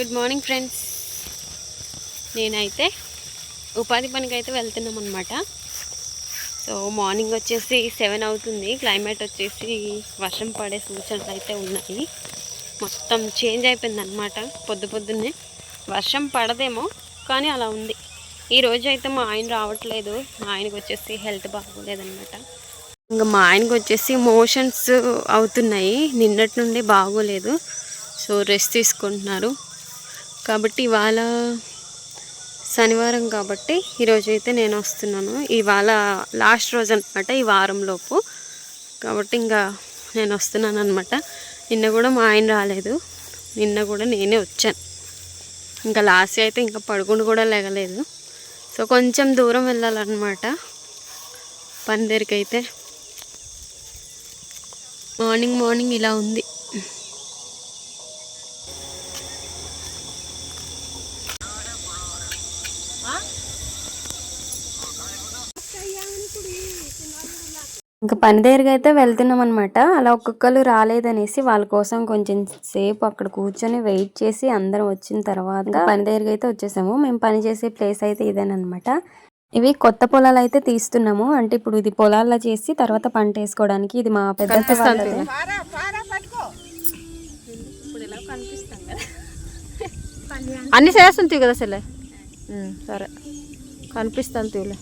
Good morning friends. నేనైతే ఉపాధి పనికి అయితే వెళ్తున్నాం అనమాట సో మార్నింగ్ వచ్చేసి సెవెన్ అవుతుంది. క్లైమేట్ వచ్చేసి వర్షం పడే సూచనలు అయితే ఉన్నాయి. మొత్తం చేంజ్ అయిపోయింది అనమాట పొద్దు పొద్దున్నే. వర్షం పడదేమో కానీ అలా ఉంది. ఈ అయితే మా ఆయన రావట్లేదు. మా ఆయనకు వచ్చేసి హెల్త్ బాగోలేదనమాట ఇంకా మా ఆయనకు వచ్చేసి మోషన్స్ అవుతున్నాయి. నిన్నటి నుండి బాగోలేదు. సో రెస్ట్ తీసుకుంటున్నారు. కాబట్టి ఇవాళ శనివారం కాబట్టి ఈరోజు అయితే నేను వస్తున్నాను. ఇవాళ లాస్ట్ రోజు అనమాట ఈ వారంలోపు. కాబట్టి ఇంకా నేను వస్తున్నాను అనమాట నిన్న కూడా మా ఆయన రాలేదు. నిన్న కూడా నేనే వచ్చాను. ఇంకా లాస్ట్ అయితే ఇంకా పడుకుని కూడా లేగలేదు. సో కొంచెం దూరం వెళ్ళాలన్నమాట. పని దగ్గరికి అయితే మార్నింగ్ మార్నింగ్ ఇలా ఉంది. పని దగ్గరికి అయితే వెళ్తున్నాం అనమాట అలా ఒక్కొక్కరు రాలేదనేసి వాళ్ళ కోసం కొంచెం సేపు అక్కడ కూర్చొని వెయిట్ చేసి అందరం వచ్చిన తర్వాత పని దగ్గరికి అయితే వచ్చేసాము. మేము పని చేసే ప్లేస్ అయితే ఇదేనమాట ఇవి కొత్త పొలాలు అయితే తీస్తున్నాము. అంటే ఇప్పుడు ఇది పొలాల్లో చేసి తర్వాత పంట వేసుకోవడానికి ఇది మా పెద్ద. అన్ని చేస్తుంటాయి కదా అసలే సరే. కనిపిస్తాను తీలే.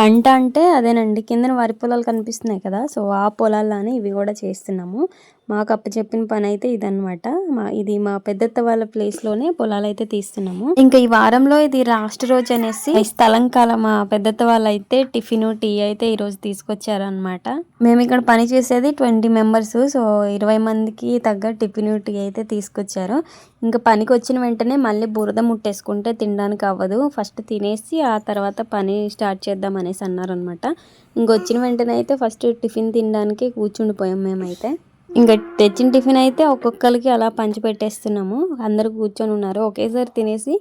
పంట అంటే అదేనండి. కిందన వరి పొలాలు కనిపిస్తున్నాయి కదా సో ఆ పొలాల్లోనే ఇవి కూడా చేస్తున్నాము. మాకు అప్ప చెప్పిన పని అయితే ఇదనమాట మా ఇది మా పెద్దత్త వాళ్ళ ప్లేస్లోనే పొలాలు అయితే తీస్తున్నాము. ఇంకా ఈ వారంలో ఇది లాస్ట్ రోజు అనేసి స్థలం కాల మా పెద్దత్త వాళ్ళు అయితే టిఫిన్ టీ అయితే ఈ రోజు తీసుకొచ్చారనమాట మేము ఇక్కడ పని చేసేది ట్వంటీ మెంబర్స్ సో ఇరవై మందికి తగ్గ టిఫిన్ టీ అయితే తీసుకొచ్చారు. ఇంకా పనికి వచ్చిన వెంటనే మళ్ళీ బురద ముట్టేసుకుంటే తినడానికి అవ్వదు. ఫస్ట్ తినేసి ఆ తర్వాత పని స్టార్ట్ చేద్దాం అనేసి అన్నారనమాట ఇంకొచ్చిన వెంటనే అయితే ఫస్ట్ టిఫిన్ తినడానికి కూర్చుండిపోయాం మేమైతే. ఇంకా తెచ్చిన టిఫిన్ అయితే ఒక్కొక్కరికి అలా పంచి పెట్టేస్తున్నాము. అందరూ కూర్చొని ఉన్నారు. ఒకేసారి తినేసి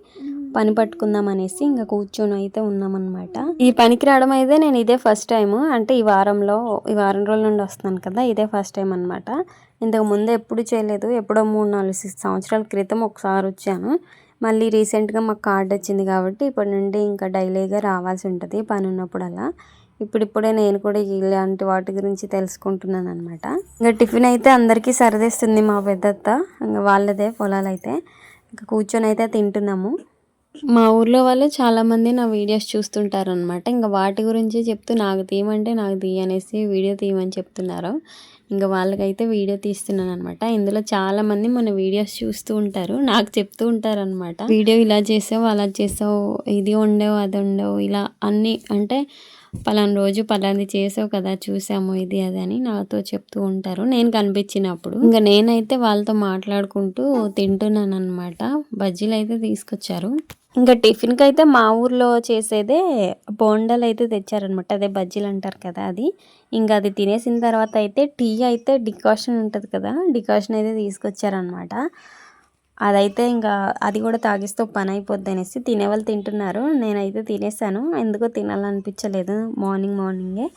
పని పట్టుకుందాం అనేసి ఇంకా కూర్చొని అయితే ఉన్నామన్నమాట. ఈ పనికి రావడం అయితే నేను ఇదే ఫస్ట్ టైం అంటే ఈ వారంలో ఈ వారం రోజుల నుండి వస్తున్నాను కదా ఇదే ఫస్ట్ టైం అనమాట ఇంతకు ముందు ఎప్పుడు చేయలేదు. ఎప్పుడో మూడు నాలుగు సంవత్సరాల క్రితం ఒకసారి వచ్చాను. మళ్ళీ రీసెంట్గా మాకు కార్డు వచ్చింది కాబట్టి ఇప్పటి నుండి ఇంకా డైలీగా రావాల్సి ఉంటుంది పని ఉన్నప్పుడల్లా. ఇప్పుడిప్పుడే నేను కూడా ఇలాంటి వాటి గురించి తెలుసుకుంటున్నాను అనమాట ఇంకా టిఫిన్ అయితే అందరికీ సరిదేస్తుంది మా పెద్దత్త. ఇంకా వాళ్ళదే పొలాలు అయితే ఇంకా కూర్చొని అయితే తింటున్నాము. మా ఊర్లో వాళ్ళు చాలామంది నా వీడియోస్ చూస్తుంటారు అనమాట ఇంకా వాటి గురించి చెప్తూ నాకు తీయమంటే నాకు తీయనేసి వీడియో తీయమని చెప్తున్నారు. ఇంకా వాళ్ళకైతే వీడియో తీస్తున్నాను అనమాట ఇందులో చాలా మంది మన వీడియోస్ చూస్తూ ఉంటారు. నాకు చెప్తూ ఉంటారు అనమాట వీడియో ఇలా చేసావు అలా చేసావు ఇది ఉండవు అది ఉండవు ఇలా అన్ని అంటే పలానా రోజు పలాంది చేసావు కదా చూసాము ఇది అది అని నాతో చెప్తూ ఉంటారు. నేను కనిపించినప్పుడు ఇంకా నేనైతే వాళ్ళతో మాట్లాడుకుంటూ తింటున్నాను అనమాట బజ్జీలు అయితే తీసుకొచ్చారు. ఇంకా టిఫిన్కి అయితే మా ఊర్లో చేసేదే బోండాలు అయితే తెచ్చారనమాట అదే బజ్జీలు అంటారు కదా అది. ఇంకా అది తినేసిన తర్వాత అయితే టీ అయితే డికాషన్ ఉంటుంది కదా డికాషన్ అయితే తీసుకొచ్చారనమాట అదైతే ఇంకా అది కూడా తాగిస్తే పని అయిపోద్ది అనేసి తినేవాళ్ళు తింటున్నారు. నేనైతే తినేసాను. ఎందుకో తినాలనిపించలేదు. మార్నింగ్ మార్నింగే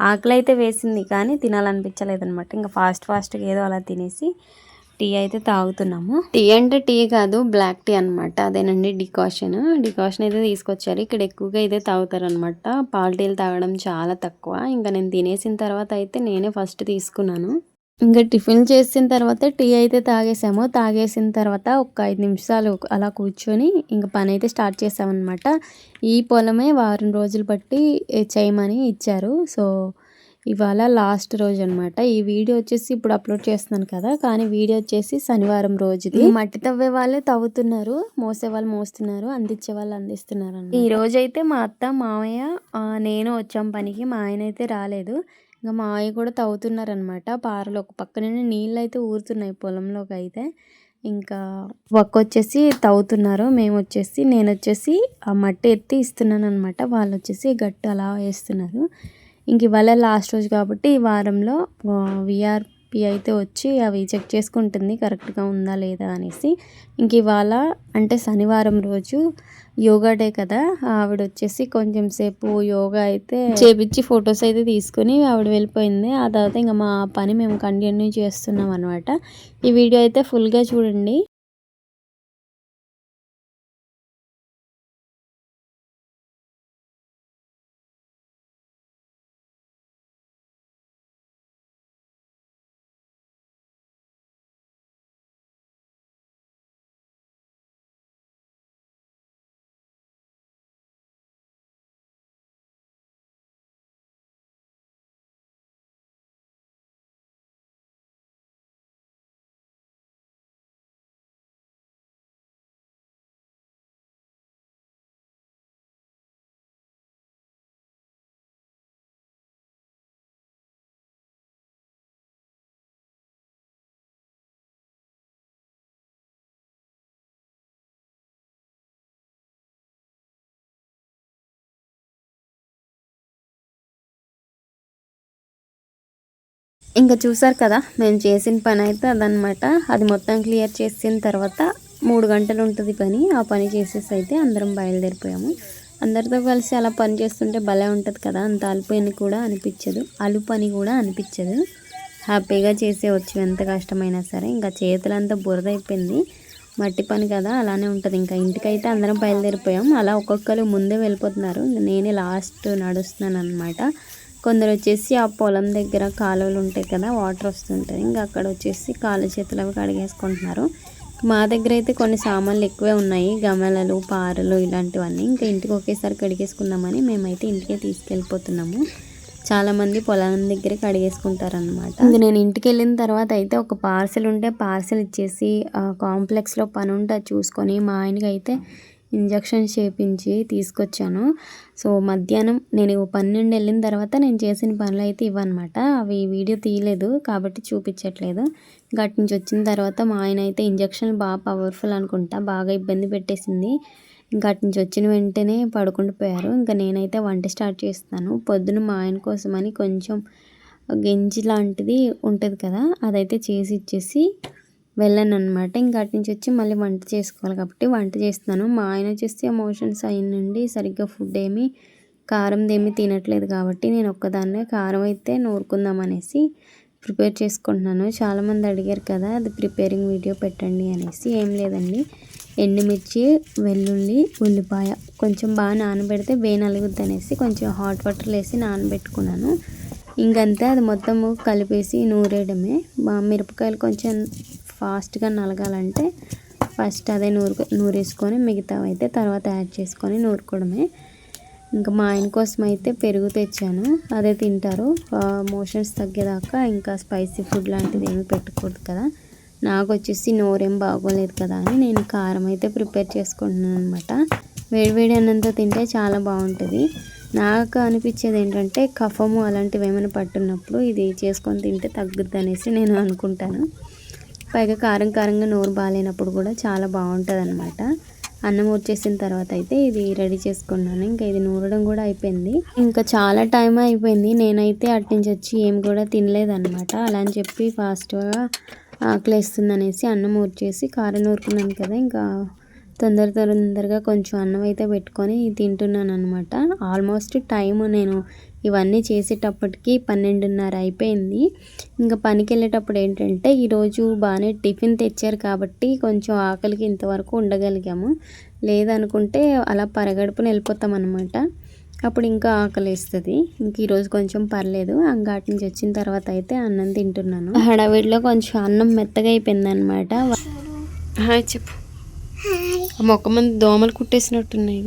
ఆకలి అయితే వేసింది కానీ తినాలనిపించలేదు అనమాట ఇంకా ఫాస్ట్ ఫాస్ట్గా ఏదో అలా తినేసి టీ అయితే తాగుతున్నాము. టీ అంటే టీ కాదు బ్లాక్ టీ అనమాట అదేనండి డికాషన్. డికాషన్ అయితే తీసుకొచ్చారు. ఇక్కడ ఎక్కువగా ఇదే తాగుతారు అనమాట పాల టీలు తాగడం చాలా తక్కువ. ఇంకా నేను తినేసిన తర్వాత అయితే నేనే ఫస్ట్ తీసుకున్నాను. ఇంకా టిఫిన్ చేసిన తర్వాత టీ అయితే తాగేసాము. తాగేసిన తర్వాత ఒక ఐదు నిమిషాలు అలా కూర్చొని ఇంకా పని అయితే స్టార్ట్ చేసామన్నమాట. ఈ పొలమే వారం రోజులు బట్టి చేయమని ఇచ్చారు. సో ఇవాళ లాస్ట్ రోజు అనమాట ఈ వీడియో వచ్చేసి ఇప్పుడు అప్లోడ్ చేస్తున్నాను కదా కానీ వీడియో వచ్చేసి శనివారం రోజుది. మట్టి తవ్వే వాళ్ళే తవ్వుతున్నారు మోసే వాళ్ళు మోస్తున్నారు అందించే వాళ్ళు అందిస్తున్నారు ఈ రోజు అయితే మా అత్త మామయ్య ఆ, నేను వచ్చాం పనికి మా ఆయన అయితే రాలేదు. ఇంకా మా ఆయ కూడా తవ్వుతున్నారనమాట పారలు ఒక పక్కన నీళ్ళు అయితే ఊరుతున్నాయి పొలంలోకి అయితే. ఇంకా ఒక్క వచ్చేసి తవ్వుతున్నారు మేము వచ్చేసి నేను వచ్చేసి ఆ మట్టి ఎత్తి ఇస్తున్నాను అనమాట వాళ్ళు వచ్చేసి గట్టు అలా వేస్తున్నారు. ఇంక ఇవాళ లాస్ట్ రోజు కాబట్టి ఈ వారంలో విఆర్పి అయితే వచ్చి అవి చెక్ చేసుకుంటుంది కరెక్ట్గా ఉందా లేదా అనేసి. ఇంక ఇవాళ అంటే శనివారం రోజు యోగా డే కదా ఆవిడ వచ్చేసి కొంచెం సేపు యోగా అయితే చేపించి ఫొటోస్ అయితే తీసుకుని ఆవిడ వెళ్ళిపోయింది. ఆ తర్వాత ఇంకా మా పని మేము కంటిన్యూ చేస్తున్నాం అనమాట ఈ వీడియో అయితే ఫుల్గా చూడండి. ఇంకా చూసారు కదా మేము చేసిన పని అయితే అదనమాట అది మొత్తం క్లియర్ చేసిన తర్వాత మూడు గంటలు ఉంటుంది పని. ఆ పని చేసేసి అయితే అందరం బయలుదేరిపోయాము. అందరితో కలిసి అలా పని చేస్తుంటే భలే ఉంటుంది కదా అంత అలుపని కూడా అనిపించదు. అలుపని కూడా అనిపించదు. హ్యాపీగా చేసేవచ్చు ఎంత కష్టమైనా సరే. ఇంకా చేతులంతా బురద అయిపోయింది. మట్టి పని కదా అలానే ఉంటుంది. ఇంకా ఇంటికైతే అందరం బయలుదేరిపోయాం. అలా ఒక్కొక్కరు ముందే వెళ్ళిపోతున్నారు. నేనే లాస్ట్ నడుస్తున్నాను అనమాట కొందరు వచ్చేసి ఆ పొలం దగ్గర కాలువలు ఉంటాయి కదా వాటర్ వస్తుంటాయి ఇంకా అక్కడ వచ్చేసి కాలు చేతులు అవి కడిగేసుకుంటున్నారు. మా దగ్గర అయితే కొన్ని సామాన్లు ఎక్కువే ఉన్నాయి. గమలలు పారలు ఇలాంటివన్నీ. ఇంకా ఇంటికి ఒకేసారి కడిగేసుకుందామని మేమైతే ఇంటికే తీసుకెళ్ళిపోతున్నాము. చాలామంది పొలం దగ్గర కడిగేసుకుంటారనమాట ఇంక నేను ఇంటికి వెళ్ళిన తర్వాత అయితే ఒక పార్సెల్ ఉంటే పార్సెల్ ఇచ్చేసి కాంప్లెక్స్లో పని ఉంటే అది చూసుకొని మా ఆయనకి అయితే ఇంజక్షన్ చేపించి తీసుకొచ్చాను. సో మధ్యాహ్నం నేను పన్నెండు వెళ్ళిన తర్వాత నేను చేసిన పనులు అయితే ఇవన్నమాట అవి వీడియో తీయలేదు కాబట్టి చూపించట్లేదు. గట్టి నుంచి వచ్చిన తర్వాత మా ఆయన అయితే ఇంజక్షన్ బాగా పవర్ఫుల్ అనుకుంటా బాగా ఇబ్బంది పెట్టేసింది. ఇంకా అటు నుంచి వచ్చిన వెంటనే పడుకుంటూ పోయారు. ఇంకా నేనైతే వంట స్టార్ట్ చేస్తాను పొద్దున మా ఆయన కోసమని కొంచెం గెంజి లాంటిది ఉంటుంది కదా అదైతే చేసి ఇచ్చేసి వెళ్ళాను అనమాట ఇంకా అటు నుంచి వచ్చి మళ్ళీ వంట చేసుకోవాలి కాబట్టి వంట చేస్తున్నాను. మా ఆయన వచ్చేసి ఎమోషన్స్ అయిన నుండి సరిగ్గా ఫుడ్ ఏమీ కారంది ఏమీ తినట్లేదు కాబట్టి నేను ఒక్కదాన్నే కారం అయితే నూరుకుందాం అనేసి ప్రిపేర్ చేసుకుంటున్నాను. చాలామంది అడిగారు కదా అది ప్రిపేరింగ్ వీడియో పెట్టండి అనేసి. ఏం లేదండి. ఎండుమిర్చి వెల్లుల్లి ఉల్లిపాయ కొంచెం బాగా నానబెడితే వే నలుగుద్ది అనేసి కొంచెం హాట్ వాటర్ వేసి నానబెట్టుకున్నాను. ఇంకంతే అది మొత్తము కలిపేసి నూరేయడమే. మా మిరపకాయలు కొంచెం ఫాస్ట్గా నలగాలంటే ఫస్ట్ అదే నూరు నూరేసుకొని మిగతావి అయితే తర్వాత యాడ్ చేసుకొని నూరుకోవడమే. ఇంకా మా ఆయన కోసం అయితే పెరుగు తెచ్చాను. అదే తింటారు. మోషన్స్ తగ్గేదాకా ఇంకా స్పైసీ ఫుడ్ లాంటిది ఏమీ పెట్టకూడదు కదా. నాకు వచ్చేసి నోరేం బాగోలేదు కదా అని నేను కారం అయితే ప్రిపేర్ చేసుకుంటున్నాను అనమాట వేడివేడి అన్నంతో తింటే చాలా బాగుంటుంది. నాకు అనిపించేది ఏంటంటే కఫము అలాంటివి ఏమైనా పట్టున్నప్పుడు ఇది చేసుకొని తింటే తగ్గుద్ది అనేసి నేను అనుకుంటాను. పైగా కారం కారంగా నోరు బాగాలేనప్పుడు కూడా చాలా బాగుంటుంది అనమాట అన్నం వచ్చేసిన తర్వాత అయితే ఇది రెడీ చేసుకున్నాను. ఇంకా ఇది నూరడం కూడా అయిపోయింది. ఇంకా చాలా టైం అయిపోయింది. నేనైతే అటు నుంచి వచ్చి ఏం కూడా తినలేదన్నమాట. అలా అని చెప్పి ఫాస్ట్గా ఆకలిస్తుంది అనేసి అన్నం ఊర్చేసి కారం నూరుకున్నాను కదా ఇంకా తొందర తొందరగా కొంచెం అన్నం అయితే పెట్టుకొని తింటున్నాను అనమాట ఆల్మోస్ట్ టైం నేను ఇవన్నీ చేసేటప్పటికి పన్నెండున్నర అయిపోయింది. ఇంకా పనికి వెళ్ళేటప్పుడు ఏంటంటే ఈరోజు బాగానే టిఫిన్ తెచ్చారు కాబట్టి కొంచెం ఆకలికి ఇంతవరకు ఉండగలిగాము. లేదనుకుంటే అలా పరగడుపున వెళ్ళిపోతాం అనమాట అప్పుడు ఇంకా ఆకలి వేస్తుంది ఇంక ఈరోజు కొంచెం పర్లేదు. అంగాటి నుంచి వచ్చిన తర్వాత అయితే అన్నం తింటున్నాను. హడావిడిలో కొంచెం అన్నం మెత్తగా అయిపోయింది అనమాట హాయ్ చెప్పు. ఆ మొక్క మంది దోమలు కుట్టేసినట్టున్నాయి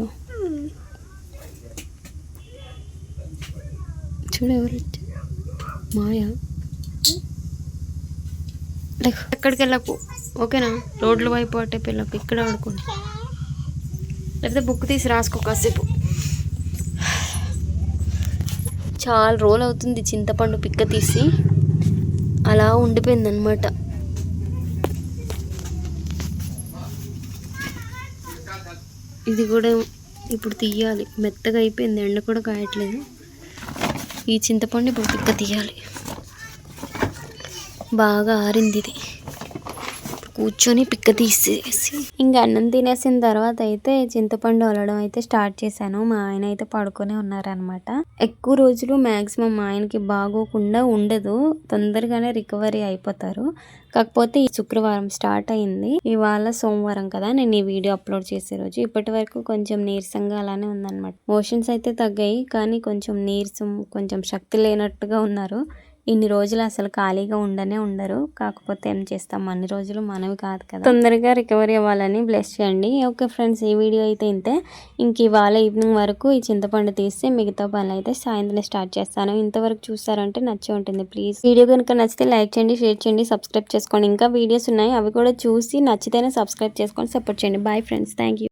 చూడు ఎవరు వచ్చారు? మాయా? ఎక్కడికి వెళ్ళకు ఓకేనా? రోడ్ల వైపు అటే పిల్లకు ఇక్కడ ఆడుకోండి. లేకపోతే బుక్ తీసి రాసుకో కాసేపు. చాలా రోజులు అవుతుంది చింతపండు పిక్క తీసి. అలా ఉండిపోయింది అనమాట ఇది కూడా ఇప్పుడు తీయాలి. మెత్తగా అయిపోయింది. ఎండ కూడా కాయట్లేదు. ఈ చింతపండు ఇప్పుడు పిక్క తీయాలి. బాగా ఆరింది ఇది. కూర్చొని పిక్క తీసేసి. ఇంకా అన్నం తినేసిన తర్వాత అయితే చింతపండు వలడం అయితే స్టార్ట్ చేశాను. మా ఆయన అయితే పడుకొని ఉన్నారనమాట ఎక్కువ రోజులు మ్యాక్సిమం మా ఆయనకి బాగోకుండా ఉండదు. తొందరగానే రికవరీ అయిపోతారు. కాకపోతే ఈ శుక్రవారం స్టార్ట్ అయింది. ఇవాళ సోమవారం కదా నేను ఈ వీడియో అప్లోడ్ చేసే రోజు. ఇప్పటి వరకు కొంచెం నీరసంగా అలానే ఉందన్నమాట. మోషన్స్ అయితే తగ్గాయి కానీ కొంచెం నీరసం కొంచెం శక్తి లేనట్టుగా ఉన్నారు. ఇన్ని రోజులు అసలు ఖాళీగా ఉండనే ఉండరు. కాకపోతే ఏం చేస్తాం? అన్ని రోజులు మనవి కాదు కదా. తొందరగా రికవరీ అవ్వాలని బ్లెస్ చేయండి. ఓకే ఫ్రెండ్స్ ఈ వీడియో అయితే ఇంతే. ఇంక ఇవాళ ఈవినింగ్ వరకు ఈ చింతపండు తీస్తే మిగతా పనులు అయితే సాయంత్రం స్టార్ట్ చేస్తాను. ఇంతవరకు చూస్తారంటే నచ్చే ఉంటుంది ప్లీజ్. వీడియో కనుక నచ్చితే లైక్ చేయండి షేర్ చేయండి సబ్స్క్రైబ్ చేసుకోండి. ఇంకా వీడియోస్ ఉన్నాయి అవి కూడా చూసి నచ్చితేనే సబ్స్క్రైబ్ చేసుకొని సపోర్ట్ చేయండి. Bye friends thank you